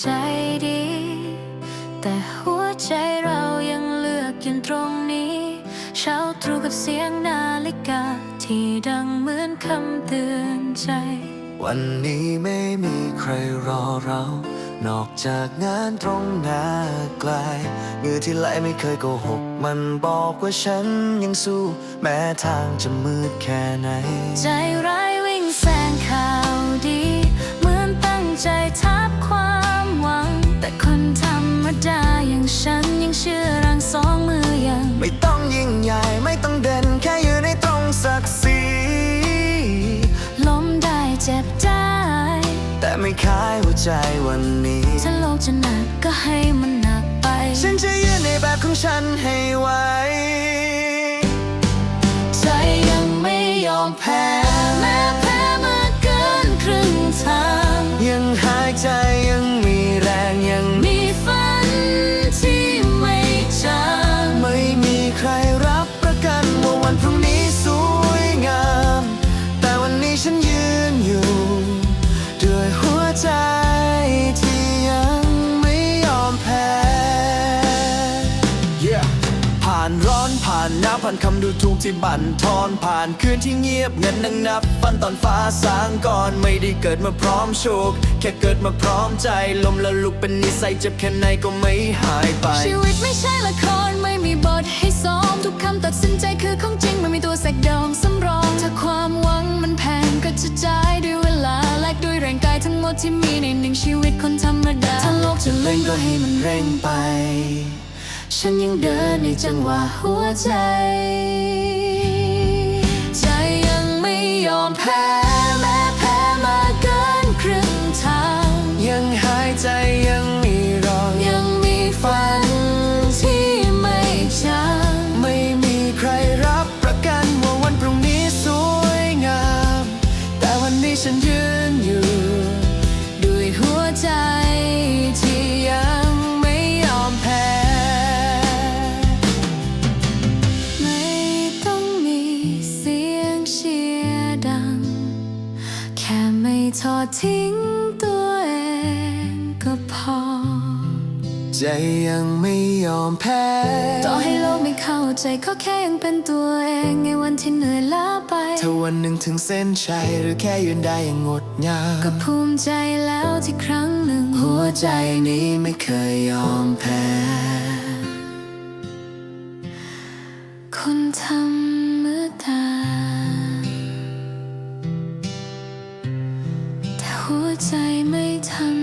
ใจดี แต่หัวใจเรายังเลือกยืนตรงนี้ เช้าตรู่กับเสียงนาฬิกา ที่ดังเหมือนคำเตือนใจ วันนี้ไม่มีใครรอเรา นอกจากงานตรงหน้าไกลเหงื่อที่ไหลไม่เคยโกหก มันบอกว่าฉันยังสู้ แม้ทางจะมืดแค่ไหน ใจร้าย แต่ไม่ขายหัวใจวันนี้ ถ้าโลกจะหนักก็ให้มันหนักไป ฉันจะยืนในแบบของฉันให้ไหวใจยังไม่ยอมแพ้านร้อนผ่านหนาวผ่านคำดูถูกที่บั่นทอนผ่านคืนที่เงียบเงินนั่งนับฟันตอนฟ้าสางก่อนไม่ได้เกิดมาพร้อมโชค แค่เกิดมาพร้อมใจลมและลุกเป็นนิสัยเจ็บแค่ไหนก็ไม่หายไป ชีวิตไม่ใช่ละครไม่มีบทให้ซ้อมทุกคำตัดสินใจคือของจริงไม่มีตัวแสกดองสำรอง ถ้าความหวังมันแพงก็จะจ่ายด้วยเวลาแลกด้วยแรงกายทั้งหมดที่มีในหนึ่งชีวิตคนธรรมดาถ้าโลกจะเล่นก็ให้มันเร่งไป ฉันยังเดินในจังหวะหัวใจ ใจยังไม่ยอมแพ้แม้แพ้มาเกินครึ่งทาง ยังหายใจยังมีรองยังมีฝันที่ไม่จางไม่มีใครรับประกันว่าวันพรุ่งนี้สวยงาม แต่วันนี้ฉันยืน ทอดทิ้งตัวเองก็พอ ใจยังไม่ยอมแพ้ ต่อให้โลกไม่เข้าใจก็แค่ยังเป็นตัวเองในวันที่เหนื่อยล้าไป ถ้าวันหนึ่งถึงเส้นชัยหรือแค่ยืนได้อย่างงดงาม ก็ภูมิใจแล้วที่ครั้งหนึ่ง หัวใจนี้ไม่เคยยอมแพ้ ใจไม่ทัน